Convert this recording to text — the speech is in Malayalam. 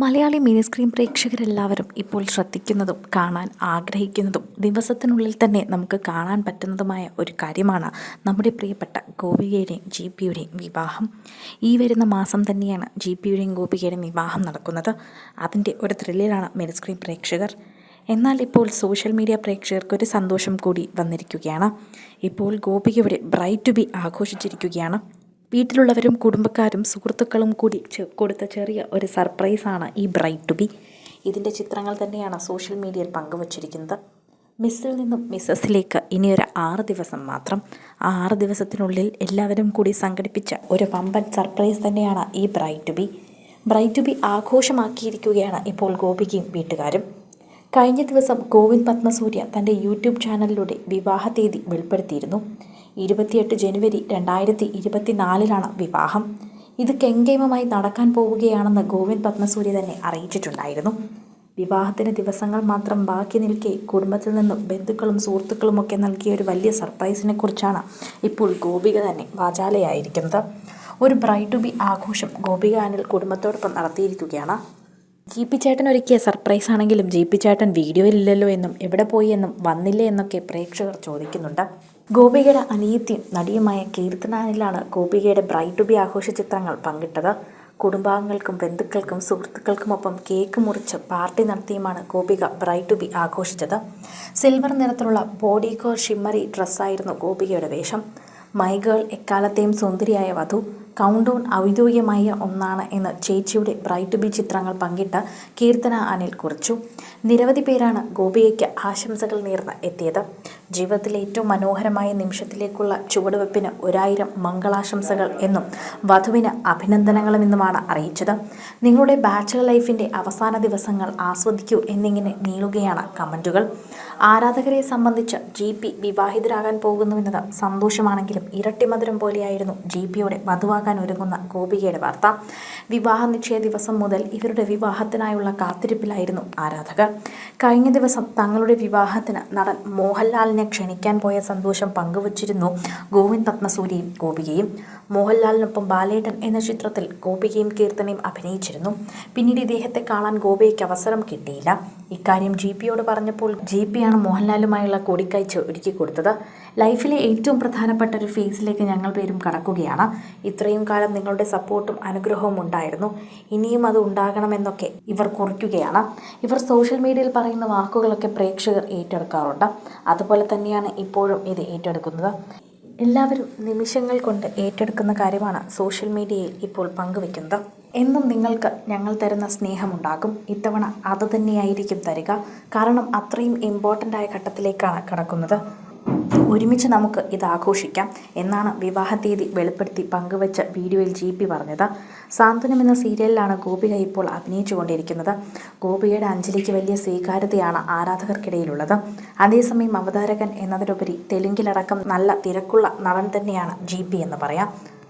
മലയാളി മിനി സ്ക്രീൻ പ്രേക്ഷകരെല്ലാവരും ഇപ്പോൾ ശ്രദ്ധിക്കുന്നതും കാണാൻ ആഗ്രഹിക്കുന്നതും ദിവസത്തിനുള്ളിൽ തന്നെ നമുക്ക് കാണാൻ പറ്റുന്നതുമായ ഒരു കാര്യമാണ് നമ്മുടെ പ്രിയപ്പെട്ട ഗോപികയുടെയും ജി പിയുടെയും വിവാഹം. ഈ വരുന്ന മാസം തന്നെയാണ് ജി പിയുടെയും ഗോപികയുടെയും വിവാഹം നടക്കുന്നത്. അതിന്റെ ഒരു ത്രില്ലിലാണ് മിനി സ്ക്രീൻ പ്രേക്ഷകർ. എന്നാൽ ഇപ്പോൾ സോഷ്യൽ മീഡിയ പ്രേക്ഷകർക്ക് ഒരു സന്തോഷം കൂടി വന്നിരിക്കുകയാണ്. ഇപ്പോൾ ഗോപികയുടെ ബ്രൈറ്റ് ടു ബി ആഘോഷിച്ചിരിക്കുകയാണ്. വീട്ടിലുള്ളവരും കുടുംബക്കാരും സുഹൃത്തുക്കളും കൂടി കൊടുത്ത ചെറിയ ഒരു സർപ്രൈസാണ് ഈ ബ്രൈറ്റ് ടു ബി. ഇതിന്റെ ചിത്രങ്ങൾ തന്നെയാണ് സോഷ്യൽ മീഡിയയിൽ പങ്കുവച്ചിരിക്കുന്നത്. മിസ്സിൽ നിന്നും മിസ്സസിലേക്ക് ഇനിയൊരു ആറ് ദിവസം മാത്രം. ആ ആറ് ദിവസത്തിനുള്ളിൽ എല്ലാവരും കൂടി സംഘടിപ്പിച്ച ഒരു വമ്പൻ സർപ്രൈസ് തന്നെയാണ് ഈ bride to be. Bride to be ആഘോഷമാക്കിയിരിക്കുകയാണ് ഇപ്പോൾ ഗോപികയും വീട്ടുകാരും. കഴിഞ്ഞ ദിവസം ഗോവിന്ദ് പത്മസൂര്യ തന്റെ യൂട്യൂബ് ചാനലിലൂടെ വിവാഹ തീയതി വെളിപ്പെടുത്തിയിരുന്നു. ഇരുപത്തിയെട്ട് ജനുവരി രണ്ടായിരത്തി ഇരുപത്തിനാലിലാണ് വിവാഹം. ഇത് കെങ്കേമമായി നടക്കാൻ പോവുകയാണെന്ന് ഗോവിന്ദ് പത്മസൂര്യ തന്നെ അറിയിച്ചിട്ടുണ്ടായിരുന്നു. വിവാഹത്തിന് ദിവസങ്ങൾ മാത്രം ബാക്കി നിൽക്കെ കുടുംബത്തിൽ നിന്നും ബന്ധുക്കളും സുഹൃത്തുക്കളുമൊക്കെ നൽകിയ ഒരു വലിയ സർപ്രൈസിനെ കുറിച്ചാണ് ഇപ്പോൾ ഗോപിക തന്നെ വാചാലയായിരിക്കുന്നത്. ഒരു ബ്രൈഡ് ടു ബി ആഘോഷം ഗോപിക അനിൽ കുടുംബത്തോടൊപ്പം നടത്തിയിരിക്കുകയാണ്. ജി പി ചേട്ടൻ ഒരുക്കിയ സർപ്രൈസ് ആണെങ്കിലും ജി പി ചേട്ടൻ വീഡിയോയിലില്ലല്ലോ എന്നും എവിടെ പോയി എന്നും വന്നില്ലേ എന്നൊക്കെ പ്രേക്ഷകർ ചോദിക്കുന്നുണ്ട്. ഗോപികയുടെ അനിയത്തിയും നടിയുമായ കീർത്തനാനിലാണ് ഗോപികയുടെ ബ്രൈറ്റ് ടു ബി ആഘോഷ ചിത്രങ്ങൾ പങ്കിട്ടത്. കുടുംബാംഗങ്ങൾക്കും ബന്ധുക്കൾക്കും സുഹൃത്തുക്കൾക്കുമൊപ്പം കേക്ക് മുറിച്ച് പാർട്ടി നടത്തിയുമാണ് ഗോപിക ബ്രൈറ്റ് ടു ബി ആഘോഷിച്ചത്. സിൽവർ നിറത്തിലുള്ള ബോഡി കോർ ഷിമ്മറി ഡ്രസ്സായിരുന്നു ഗോപികയുടെ വേഷം. മൈ ഗേൾ എക്കാലത്തെയും സുന്ദരിയായ വധു. കൗണ്ട് ഡൗൺ ഔദ്യോഗികമായ ഒന്നാണ് എന്ന് ചേച്ചിയുടെ ബ്രൈറ്റ് ബി ചിത്രങ്ങൾ പങ്കിട്ട കീർത്തന അനിൽ കുറിച്ചു. നിരവധി പേരാണ് ഗോപികയ്ക്ക് ആശംസകൾ നേർന്ന് എത്തിയത്. ജീവിതത്തിലെ ഏറ്റവും മനോഹരമായ നിമിഷത്തിലേക്കുള്ള ചുവടുവെപ്പിന് ഒരായിരം മംഗളാശംസകൾ എന്നും വധുവിന് അഭിനന്ദനങ്ങളും എന്നുമാണ് അറിയിച്ചത്. നിങ്ങളുടെ ബാച്ചലർ ലൈഫിന്റെ അവസാന ദിവസങ്ങൾ ആസ്വദിക്കൂ എന്നിങ്ങനെ നീളുകയാണ് കമന്റുകൾ ആരാധകരെ സംബന്ധിച്ച് ജി പി വിവാഹിതരാകാൻ പോകുന്നുവെന്നത് സന്തോഷമാണെങ്കിലും ഇരട്ടിമധുരം പോലെയായിരുന്നു ജി പിയുടെ വധുവാകാൻ ഒരുങ്ങുന്ന ഗോപികയുടെ വാർത്ത. വിവാഹ നിശ്ചയ ദിവസം മുതൽ ഇവരുടെ വിവാഹത്തിനായുള്ള കാത്തിരിപ്പിലായിരുന്നു ആരാധകർ. കഴിഞ്ഞ ദിവസം തങ്ങളുടെ വിവാഹത്തിന് നടൻ മോഹൻലാലിനെ ക്ഷണിക്കാൻ പോയ സന്തോഷം പങ്കുവച്ചിരുന്നു ഗോവിന്ദ് പത്മസൂരിയും ഗോപികയും. മോഹൻലാലിനൊപ്പം ബാലേട്ടൻ എന്ന ചിത്രത്തിൽ ഗോപികയും കീർത്തനയും അഭിനയിച്ചിരുന്നു. പിന്നീട് ഇദ്ദേഹത്തെ കാണാൻ ഗോപികയ്ക്ക് അവസരം കിട്ടിയില്ല. ഇക്കാര്യം ജി പിയോട് പറഞ്ഞപ്പോൾ ജി പിയാണ് മോഹൻലാലുമായുള്ള കൂടിക്കാഴ്ച ഒരുക്കി കൊടുത്തത്. ലൈഫിലെ ഏറ്റവും പ്രധാനപ്പെട്ട ഒരു ഫേസിലേക്ക് ഞങ്ങൾ പേരും കടക്കുകയാണ്. ഇത്രയും കാലം നിങ്ങളുടെ സപ്പോർട്ടും അനുഗ്രഹവും ഉണ്ടായിരുന്നു. ഇനിയും അത് ഉണ്ടാകണമെന്നൊക്കെ ഇവർ കുറിക്കുകയാണ്. ഇവർ സോഷ്യൽ മീഡിയയിൽ പറയുന്ന വാക്കുകളൊക്കെ പ്രേക്ഷകർ ഏറ്റെടുക്കാറുണ്ട്. അതുപോലെ തന്നെയാണ് ഇപ്പോഴും ഇത് ഏറ്റെടുക്കുന്നത്. എല്ലാവരും നിമിഷങ്ങൾ കൊണ്ട് ഏറ്റെടുക്കുന്ന കാര്യമാണ് സോഷ്യൽ മീഡിയയിൽ ഇപ്പോൾ പങ്കുവെക്കുന്നത് എന്നും നിങ്ങൾക്ക് ഞങ്ങൾ തരുന്ന സ്നേഹമുണ്ടാകും. ഇത്തവണ അത് തന്നെയായിരിക്കും തരിക. കാരണം അത്രയും ഇമ്പോർട്ടന്റ് ആയ ഘട്ടത്തിലേക്കാണ് കടക്കുന്നത്. ഒരുമിച്ച് നമുക്ക് ഇത് ആഘോഷിക്കാം എന്നാണ് വിവാഹ തീയതി വെളിപ്പെടുത്തി പങ്കുവച്ച വീഡിയോയിൽ ജി പി പറഞ്ഞത്. സാന്ത്വനം എന്ന സീരിയലിലാണ് ഗോപിക ഇപ്പോൾ അഭിനയിച്ചുകൊണ്ടിരിക്കുന്നത്. ഗോപികയുടെ അഞ്ജലിക്ക് വലിയ സ്വീകാര്യതയാണ് ആരാധകർക്കിടയിലുള്ളത്. അതേസമയം അവതാരകൻ എന്നതിലുപരി തെലുങ്കിലടക്കം നല്ല തിരക്കുള്ള നടൻ തന്നെയാണ് ജി എന്ന് പറയാം.